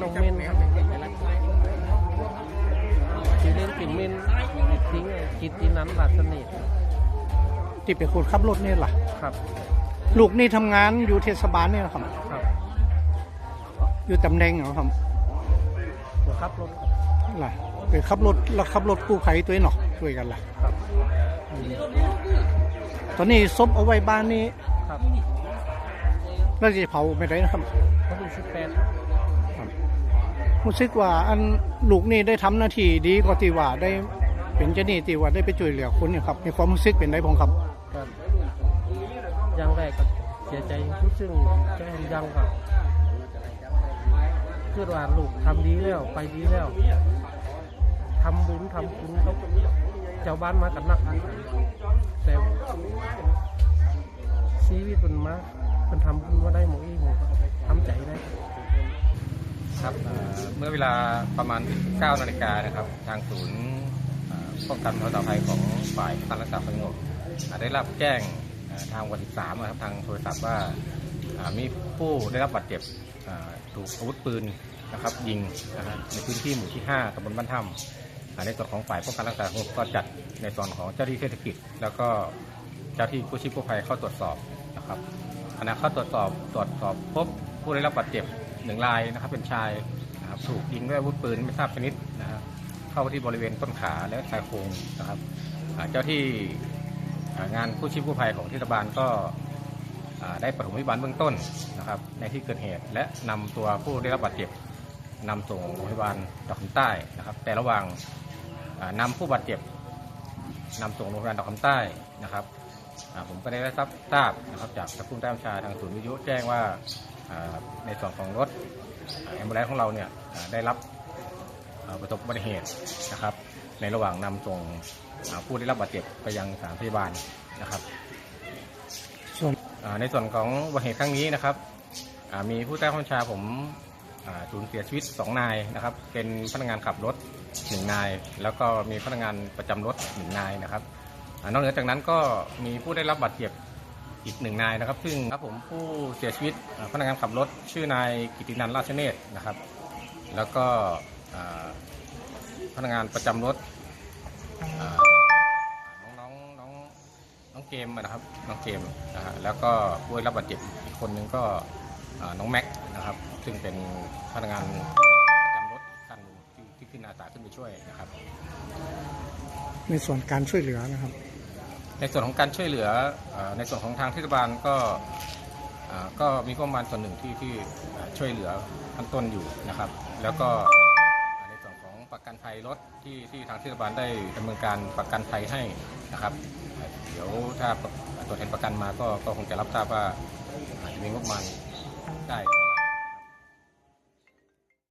น้องเมนครับชื่อเล่นถึงเมนทิ้งไอ้กิตตินันท์ลาสนิทที่เป็นคนขับรถนี่ล่ะ ครับ ลูกนี่ทำงานอยู่เทศบาลนี่นะครับ ครับอยู่ตำแหน่งเหรอครับผมขับรถล่ะไปขับรถแล้วขับรถกู้ภัยตัวเองเนาะช่วยกันล่ะ ครับตอนนี้ซบเอาไว้บ้านนี้ครับแล้วจะเผาไม่ได้นะครับ เขาดูสิบแปด รู้สึกว่าอันลูกนี่ได้ทำหน้าที่ดีกว่าที่ว่าได้เป็นเจ้าหนี้ที่ว่าได้ไปช่วยเหลือคนเนี่ยครับมีความรู้สึกเป็นได้พงครับยังแรกก็เสียใจรู้สึกใจยังครับเคือว่าลูกทำดีแล้วไปดีแล้วทำบุญทำคุณเขาเจ้าบ้านมากันนักแต่ชีวิตมันมามันทำบุญมาได้หมดอีหมดทำใจได้ ครับเมื่อเวลาประมาณ 9 นาฬิกานะครับ ทางศูนย์ป้องกันและบรรเทาภัยของฝ่ายการรักษาความสงบได้รับแจ้งทางวันที่3นะครับทางโทรศัพท์ว่ามีผู้ได้รับบาดเจ็บถูกอาวุธปืนนะครับยิงในพื้นที่หมู่ที่ 5ตำบลบ้านถ้ำในส่วนของฝ่ายป้องกันรักษาความสงบก็จัดในส่วนของเจ้าหน้าที่เทศกิจ แล้วก็เจ้าที่กู้ชีพกู้ภัยเข้าตรวจสอบนะครับขณะเข้าตรวจสอบตรวจสอบพบผู้ได้รับบาดเจ็บ หนึ่งรายนะครับเป็นชายนะครับถูกยิงด้วยอาวุธปืนไม่ทราบชนิดนะครับเข้าที่บริเวณต้นขาและชายโครงนะครับเจ้าที่งานกู้ชีพกู้ภัยของเทศบาลก็ได้ปฐมพยาบาลเบื้องต้นนะครับในที่เกิดเหตุและนำตัวผู้ได้รับบาดเจ็บนำส่งโรงพยาบาลดอกคำใต้นะครับ แต่ระหว่างอ่านำผู้บาดเจ็บนำส่งโรงพยาบาลดอกคำใต้นะครับผมก็ได้รับทราบนะครับจากสผู้ใต้บัญชาทางศูนย์วิทยุแจ้งว่า ในส่วนของรถแอมบูเลนของเราเนี่ยอ่าได้รับอ่าประสบอุบัติเหตุนะครับ ในระหว่างนำส่งอ่าผู้ได้รับบาดเจ็บไปยังสถานพยาบาลนะครับส่วนอ่าในส่วนของอุบัติเหตุครั้งนี้นะครับอ่ามีผู้ใต้บัญชาผมอ่าสูญเสียชีวิต 2 นายนะครับ เป็นพนักงานขับรถ 1 นาย แล้วก็มีพนักงานประจำรถ 1 นายนะครับอ่านอกเหนือจากนั้นก็มีผู้ได้รับบาดเจ็บ อีกหนึ่งนายนะครับ ซึ่งครับผมผู้เสียชีวิตพนักงานขับรถ ชื่อนายกิตินันราชเนตรนะครับ แล้วก็พนักงานประจำรถน้องน้องน้องน้องเกมนะครับน้องเกมนะฮะแล้วก็ผู้ได้รับบาดเจ็บอีกคนนึงก็น้องแม็กนะครับ ซึ่งเป็นพนักงานประจำรถคันหนึ่งที่ที่ขึ้นอาสาขึ้นไปช่วยนะครับ ในส่วนการช่วยเหลือนะครับ ในส่วนของการช่วยเหลืออในส่วนของทางเทศบาลก็ก็มีประมาณส่วนหนึ่งที่ที่ช่วยเหลือขั้นต้นอยู่นะครับ แล้วก็ในส่วนของประกันภัยรถที่ที่ทางเทศบาลได้ดำเนินการประกันภัยให้นะครับเอ่อเดี๋ยวถ้าตัวแทนประกันมาก็ก็คงจะรับทราบว่าอาจจะมีงบประมาณได้